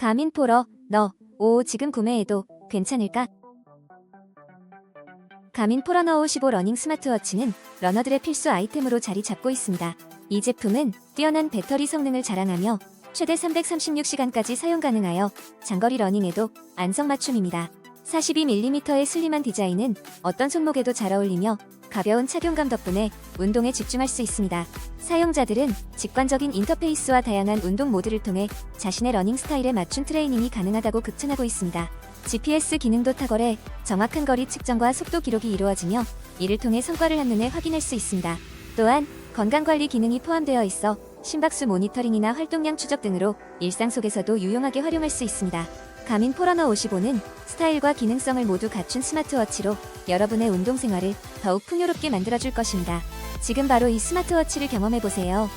가민 포러 너, 오 지금 구매해도 괜찮을까? 가민 포러너 55 러닝 스마트워치는 러너들의 필수 아이템으로 자리 잡고 있습니다. 이 제품은 뛰어난 배터리 성능을 자랑하며 최대 336시간까지 사용 가능하여 장거리 러닝에도 안성맞춤입니다. 42mm의 슬림한 디자인은 어떤 손목에도 잘 어울리며 가벼운 착용감 덕분에 운동에 집중할 수 있습니다. 사용자들은 직관적인 인터페이스와 다양한 운동 모드를 통해 자신의 러닝 스타일에 맞춘 트레이닝이 가능하다고 극찬하고 있습니다. GPS 기능도 탁월해 정확한 거리 측정과 속도 기록이 이루어지며 이를 통해 성과를 한눈에 확인할 수 있습니다. 또한 건강관리 기능이 포함되어 있어 심박수 모니터링이나 활동량 추적 등으로 일상 속에서도 유용하게 활용할 수 있습니다. 가민 포러너 55는 스타일과 기능성을 모두 갖춘 스마트워치로 여러분의 운동 생활을 더욱 풍요롭게 만들어줄 것입니다. 지금 바로 이 스마트워치를 경험해보세요.